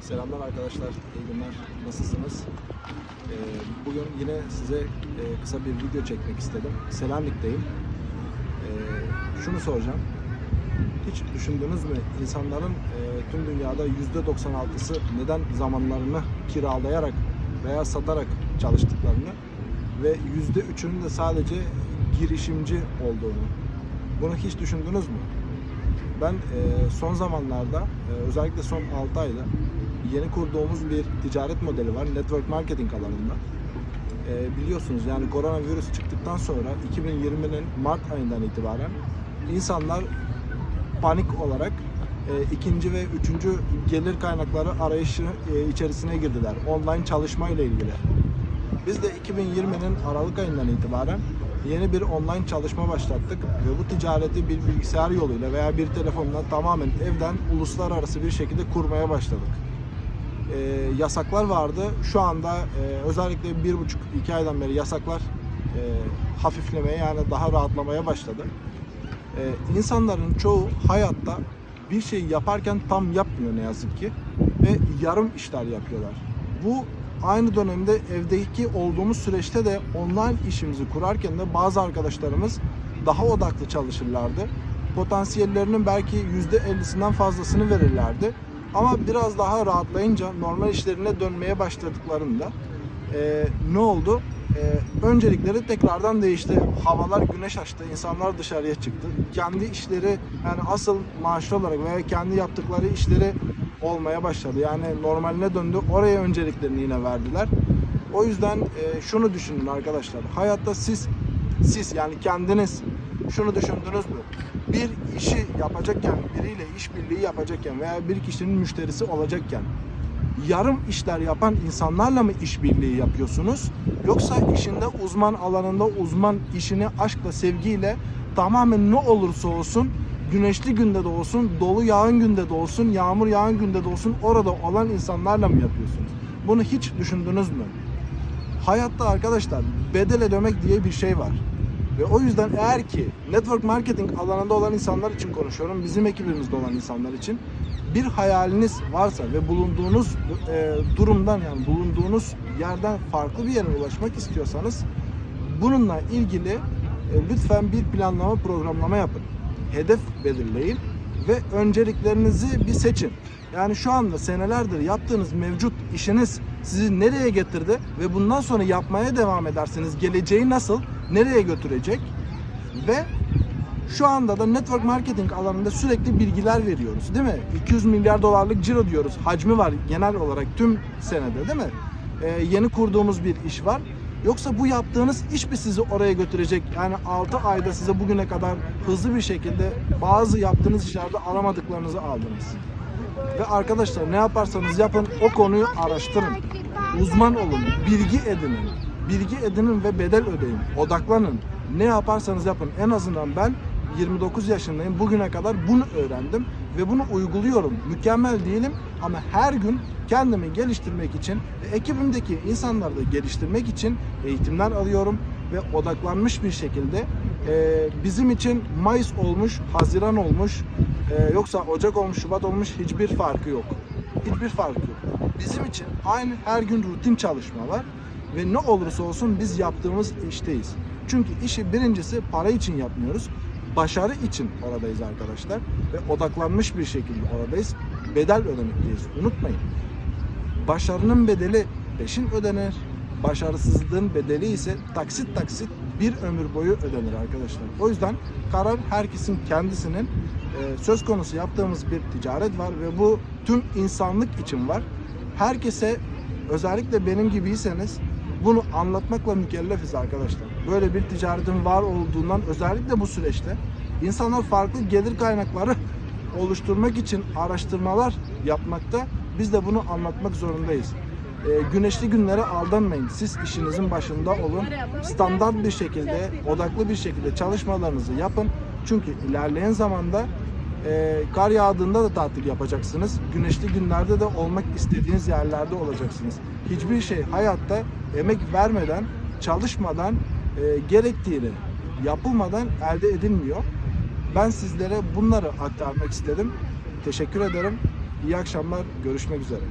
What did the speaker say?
Selamlar arkadaşlar, iyi günler. Nasılsınız? Ee, bugün yine size e, kısa bir video çekmek istedim. Selanik'teyim. Ee, şunu soracağım. Hiç düşündünüz mü insanların e, tüm dünyada %96'sı neden zamanlarını kiralayarak veya satarak çalıştıklarını ve %3'ünün de sadece girişimci olduğunu. Bunu hiç düşündünüz mü? Ben e, son zamanlarda özellikle son 6 ayda yeni kurduğumuz bir ticaret modeli var network marketing alanında. E, biliyorsunuz yani koronavirüs çıktıktan sonra 2020'nin Mart ayından itibaren insanlar panik olarak e, ikinci ve üçüncü gelir kaynakları arayışı e, içerisine girdiler. Online çalışma ile ilgili. Biz de 2020'nin Aralık ayından itibaren yeni bir online çalışma başlattık ve bu ticareti bir bilgisayar yoluyla veya bir telefonla tamamen evden uluslararası bir şekilde kurmaya başladık. Ee, yasaklar vardı. Şu anda e, özellikle bir buçuk iki aydan beri yasaklar e, hafiflemeye yani daha rahatlamaya başladı. Ee, insanların çoğu hayatta bir şey yaparken tam yapmıyor ne yazık ki ve yarım işler yapıyorlar. Bu aynı dönemde evdeki olduğumuz süreçte de online işimizi kurarken de bazı arkadaşlarımız daha odaklı çalışırlardı. Potansiyellerinin belki %50'sinden fazlasını verirlerdi. Ama biraz daha rahatlayınca normal işlerine dönmeye başladıklarında e, ne oldu? E, öncelikleri tekrardan değişti. Havalar güneş açtı, insanlar dışarıya çıktı. Kendi işleri yani asıl maaşlı olarak veya kendi yaptıkları işleri olmaya başladı. Yani normaline döndü. Oraya önceliklerini yine verdiler. O yüzden e, şunu düşünün arkadaşlar. Hayatta siz siz yani kendiniz şunu düşündünüz mü? Bir işi yapacakken, biriyle işbirliği yapacakken veya bir kişinin müşterisi olacakken yarım işler yapan insanlarla mı işbirliği yapıyorsunuz? Yoksa işinde uzman alanında uzman işini aşkla, sevgiyle tamamen ne olursa olsun güneşli günde de olsun, dolu yağan günde de olsun, yağmur yağan günde de olsun orada olan insanlarla mı yapıyorsunuz? Bunu hiç düşündünüz mü? Hayatta arkadaşlar bedel ödemek diye bir şey var. Ve o yüzden eğer ki network marketing alanında olan insanlar için konuşuyorum, bizim ekibimizde olan insanlar için bir hayaliniz varsa ve bulunduğunuz e, durumdan yani bulunduğunuz yerden farklı bir yere ulaşmak istiyorsanız bununla ilgili e, lütfen bir planlama programlama yapın. Hedef belirleyin ve önceliklerinizi bir seçin. Yani şu anda senelerdir yaptığınız mevcut işiniz sizi nereye getirdi ve bundan sonra yapmaya devam ederseniz geleceği nasıl, nereye götürecek ve şu anda da network marketing alanında sürekli bilgiler veriyoruz değil mi? 200 milyar dolarlık ciro diyoruz. Hacmi var genel olarak tüm senede değil mi? Ee, yeni kurduğumuz bir iş var. Yoksa bu yaptığınız iş mi sizi oraya götürecek? Yani 6 ayda size bugüne kadar hızlı bir şekilde bazı yaptığınız işlerde alamadıklarınızı aldınız. Ve arkadaşlar ne yaparsanız yapın o konuyu araştırın. Uzman olun, bilgi edinin. Bilgi edinin ve bedel ödeyin. Odaklanın. Ne yaparsanız yapın. En azından ben 29 yaşındayım. Bugüne kadar bunu öğrendim ve bunu uyguluyorum. Mükemmel değilim ama her gün kendimi geliştirmek için ve ekibimdeki insanları da geliştirmek için eğitimler alıyorum ve odaklanmış bir şekilde e, bizim için Mayıs olmuş, Haziran olmuş, e, yoksa Ocak olmuş, Şubat olmuş hiçbir farkı yok. Hiçbir farkı yok. Bizim için aynı her gün rutin çalışma var ve ne olursa olsun biz yaptığımız işteyiz. Çünkü işi birincisi para için yapmıyoruz. Başarı için oradayız arkadaşlar ve odaklanmış bir şekilde oradayız. Bedel ödemekteyiz. Unutmayın. Başarının bedeli peşin ödenir. Başarısızlığın bedeli ise taksit taksit bir ömür boyu ödenir arkadaşlar. O yüzden karar herkesin kendisinin e, söz konusu yaptığımız bir ticaret var ve bu tüm insanlık için var. Herkese özellikle benim gibiyseniz bunu anlatmakla mükellefiz arkadaşlar. Böyle bir ticaretin var olduğundan özellikle bu süreçte insanlar farklı gelir kaynakları oluşturmak için araştırmalar yapmakta. Biz de bunu anlatmak zorundayız. Ee, güneşli günlere aldanmayın. Siz işinizin başında olun. Standart bir şekilde, odaklı bir şekilde çalışmalarınızı yapın. Çünkü ilerleyen zamanda e, kar yağdığında da tatil yapacaksınız. Güneşli günlerde de olmak istediğiniz yerlerde olacaksınız. Hiçbir şey hayatta emek vermeden, çalışmadan, e, gerektiğini yapılmadan elde edilmiyor. Ben sizlere bunları aktarmak istedim. Teşekkür ederim. İyi akşamlar. Görüşmek üzere.